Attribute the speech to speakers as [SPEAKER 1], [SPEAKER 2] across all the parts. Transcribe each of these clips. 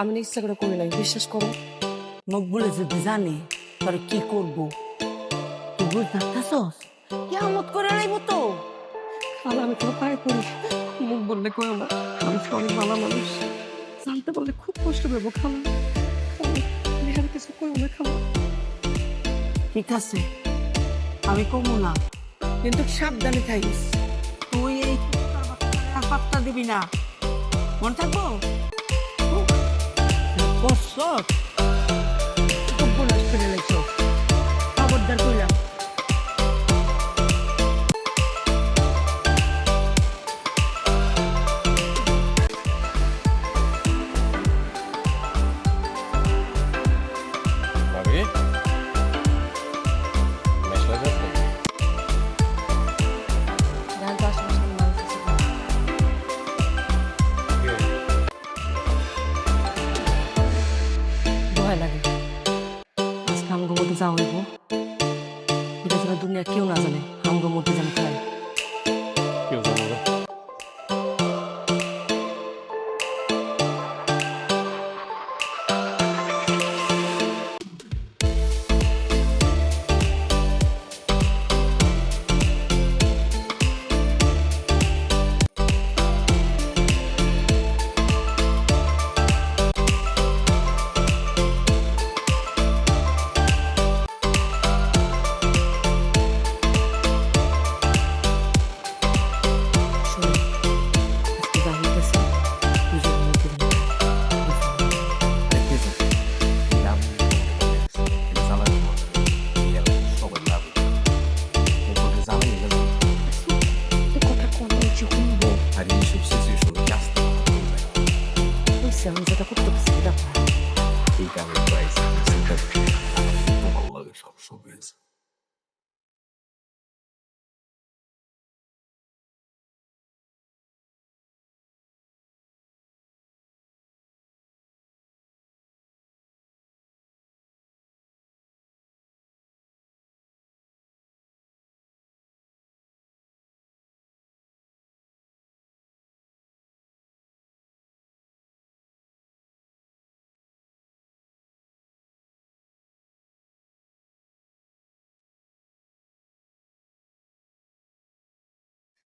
[SPEAKER 1] আমি ইচ্ছা করে করি নাই বিশ্বাস করো।
[SPEAKER 2] মকবুলে যদি জানে তোরে কি করব? তুই বুঝতে পারতাছস কেমত করে তো?
[SPEAKER 1] আমি পায়ে পড়ি। মুখ বললে কই না আমি ভালো মানুষ। জানতে পারলে খুব কষ্ট পাবো খালা। আর কিছু কই না খালা।
[SPEAKER 2] ঠিক আছে আমি কমু না। কিন্তু সাবধানে থাকিস। তুই এই দিবি না। মনে থাকব? খুব বলাস ফেলে লাইছ খবরদার কইলাম
[SPEAKER 1] যাওয়া হইব এটা যেন দুনিয়া কেউ না জানে আমগো মধ্যে জানে খাই
[SPEAKER 3] কেউ জানো
[SPEAKER 1] শুনব হইছে আমি যেটা করতে পারছি এটা পার।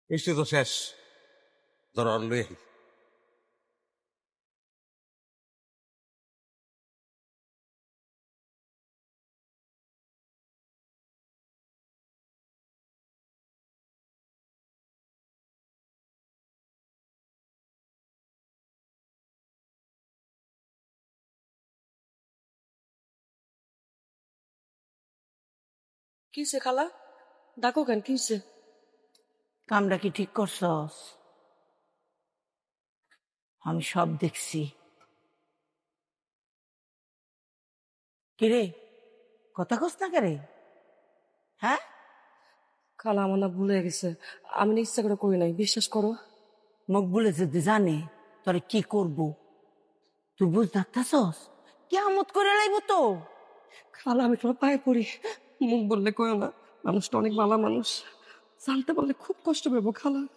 [SPEAKER 3] মিষ্টি তো শেষ। ধরো লই।
[SPEAKER 1] কিসে খালা? ডাকো কেন কিসে?
[SPEAKER 2] কামটা কি ঠিক করছস? আমি সব দেখছি। কিরে কথা কস না কে হ্যাঁ?
[SPEAKER 1] খালা আমার না ভুলে গেছে। আমি ইচ্ছা করে করি নাই বিশ্বাস করো।
[SPEAKER 2] মকবুলে যদি জানে তোরে কি করব? তুই বুঝতে পারতাছস কেমত করে লাইব তো?
[SPEAKER 1] খালা আমি তোমার পায়ে পড়ি। মুখ বললে কই না মানুষটা অনেক ভালো মানুষ। জানতে পারলে খুব কষ্ট পাবো খালা।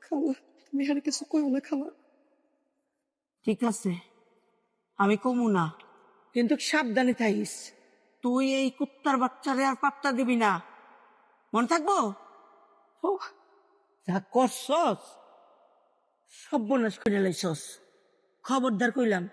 [SPEAKER 1] খালা তুমি আর কিছু কই না খালা।
[SPEAKER 2] ঠিক আছে। আমি কমু না। কিন্তু সাবধানে থাকিস। তুই এই কুত্তার বাচ্চারে আর পাত্তা দিবি না। মনে থাকব?
[SPEAKER 1] ও
[SPEAKER 2] যা করছস সব বনাস করে লাইছস। খবরদার কইলাম।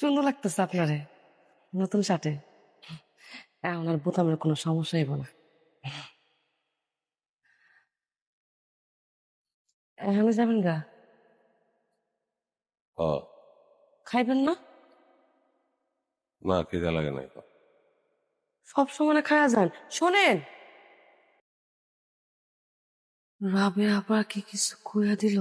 [SPEAKER 1] সুন্দর লাগতেছে আপনারে। নতুন শার্টে। আর বোতামের কোনো সমস্যা হইব না। এখানে যাবেন গা। খাইবেন না?
[SPEAKER 3] না খিদে লাগে তো।
[SPEAKER 1] সব সময় খায়া যান। শোনেন! রাবে আবার কি কিছু কইয়া দিল?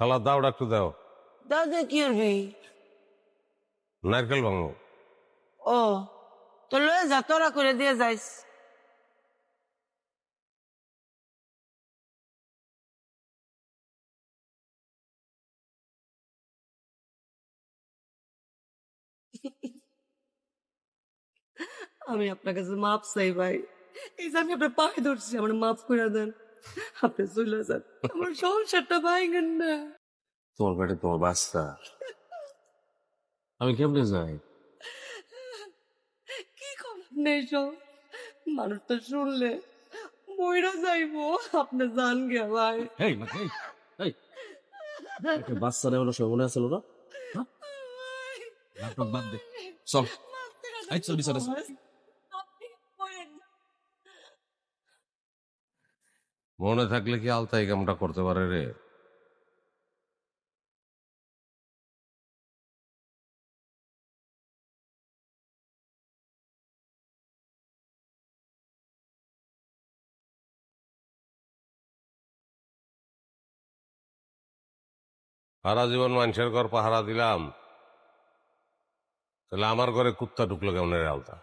[SPEAKER 3] খালা দাও একটু দাও।
[SPEAKER 2] দাও দে কি করবি?
[SPEAKER 3] নারকেল ভাঙো।
[SPEAKER 2] ও তো লয়ে যা তোরা করে দিয়ে যাইস।
[SPEAKER 1] আমি আপনার কাছে মাপ চাই ভাই। এই যে আমি আপনার পায়ে ধরছি আমার মাফ করে দেন। আপনি চলে যান আমার সংসারটা ভাইগেন না
[SPEAKER 3] তোমার পেটে তোমার বাচ্চা আমি কেমনে যাই
[SPEAKER 1] কি করেন নেই মানুষ তো শুনলে ময়রা যাইবো আপনি জান গে ভাই
[SPEAKER 4] এই মা এই এই একটা বাচ্চা নেওয়ার সময় মনে আছিল না? নাটক বাদ দে চল এই চল চল।
[SPEAKER 3] মনে থাকলে কি আলতাই কামটা করতে পারে রে? সারা জীবন মানুষের ঘর পাহারা দিলাম। তাহলে আমার ঘরে কুত্তা ঢুকলো কেমন আলতা?